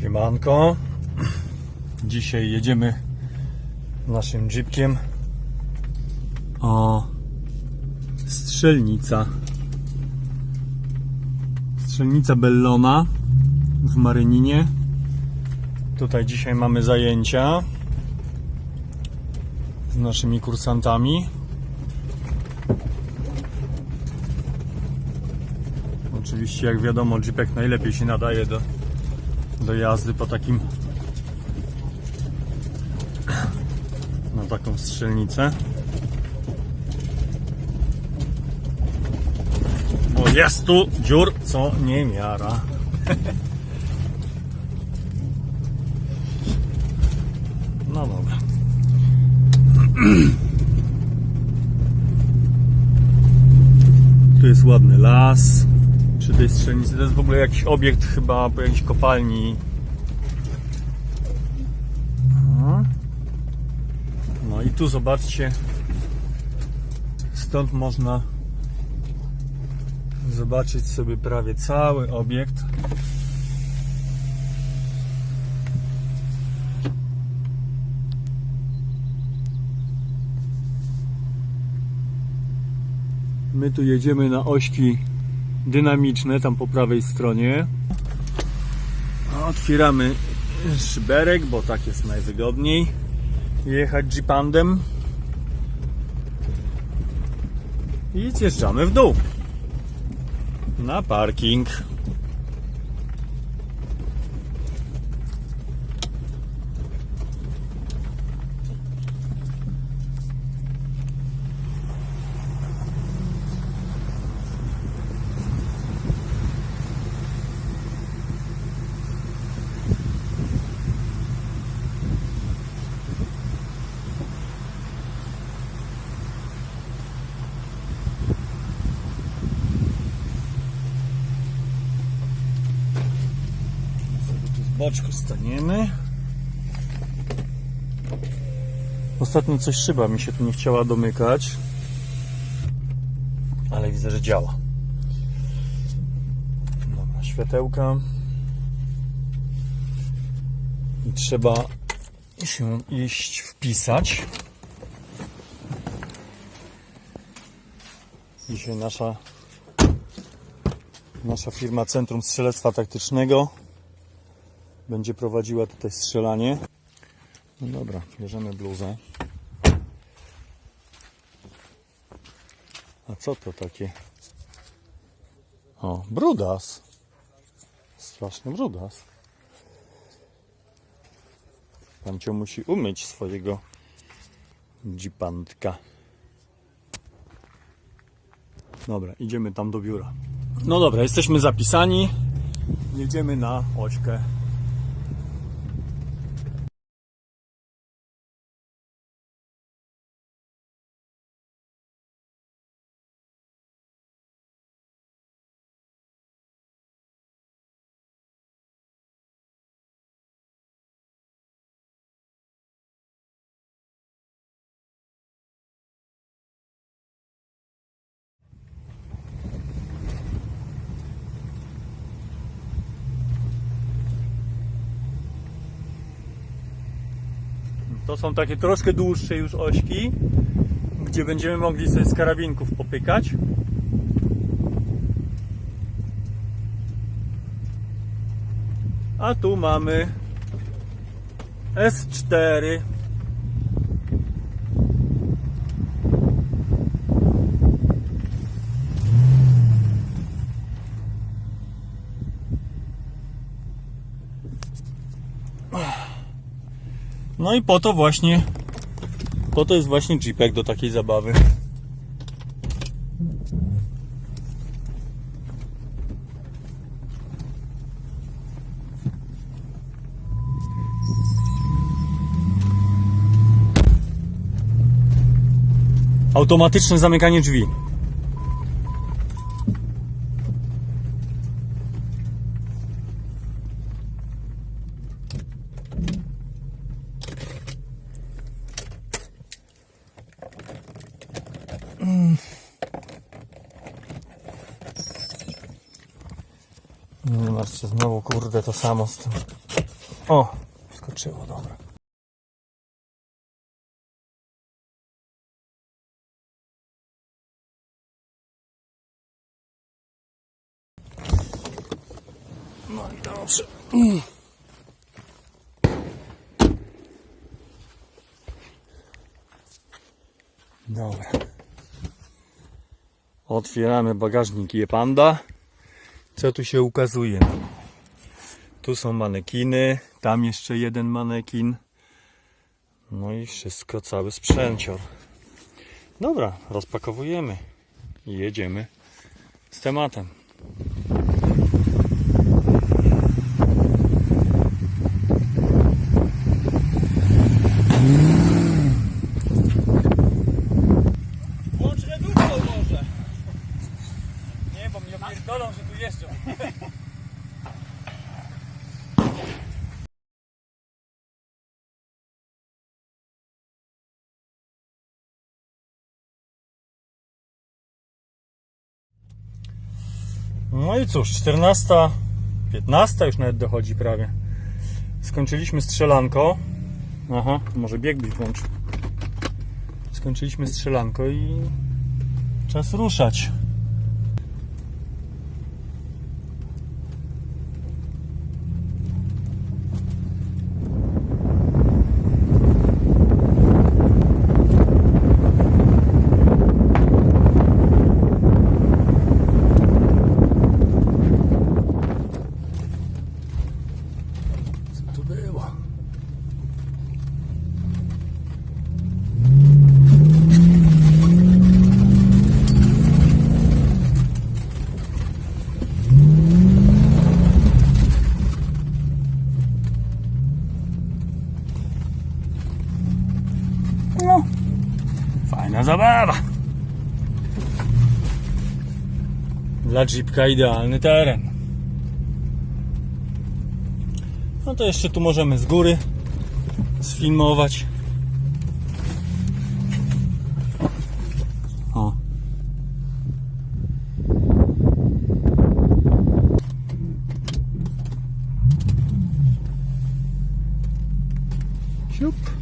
Siemanko. Dzisiaj jedziemy naszym jeepkiem. O, strzelnica. Strzelnica Bellona w Maryninie. Tutaj dzisiaj mamy zajęcia z naszymi kursantami. Oczywiście, jak wiadomo, jeepek najlepiej się nadaje do, do jazdy po takim na taką strzelnicę. Bo jest tu dziur, co nie miara. No dobra. Tu jest ładny las przy tej strzelnicy. To jest w ogóle jakiś obiekt chyba po jakiejś kopalni. No i tu zobaczcie. Stąd można zobaczyć sobie prawie cały obiekt. My tu jedziemy na ośki dynamiczne, tam po prawej stronie. Otwieramy szyberek, bo tak jest najwygodniej jechać jeepandem. I zjeżdżamy w dół. Na parking. Boczku staniemy. Ostatnio coś szyba mi się tu nie chciała domykać. Ale widzę, że działa. Dobra, światełka. I trzeba się iść wpisać. Dzisiaj nasza nasza firma Centrum Strzelectwa Taktycznego będzie prowadziła tutaj strzelanie. No dobra, bierzemy bluzę. A co to takie? O, brudas. Straszny brudas. Pan cię musi umyć swojego dzipantka. Dobra, idziemy tam do biura. No dobra, jesteśmy zapisani. Jedziemy na ośkę. To są takie troszkę dłuższe już ośki, gdzie będziemy mogli sobie z karabinków popykać. A tu mamy S4. No i po to właśnie, po to jest właśnie jeepek do takiej zabawy. Automatyczne zamykanie drzwi. No Zobaczcie, znowu kurde to samo z tym. O, skoczyło, dobra. No i dobrze. Mm. Dobra. Otwieramy bagażnik Jepanda. Co tu się ukazuje? Tu są manekiny, tam jeszcze jeden manekin. No i wszystko, cały sprzęcior. Dobra, rozpakowujemy i jedziemy z tematem. Włącz reduktor może. Nie, bo mnie pierdolą, że tu. No i cóż, 14, 15 już nawet dochodzi prawie. Skończyliśmy strzelanko. Aha, może bieg byś włączył. Skończyliśmy strzelanko i czas ruszać. Zabawa. Dla jeepka idealny teren. No to jeszcze tu możemy z góry sfilmować. O. Siup.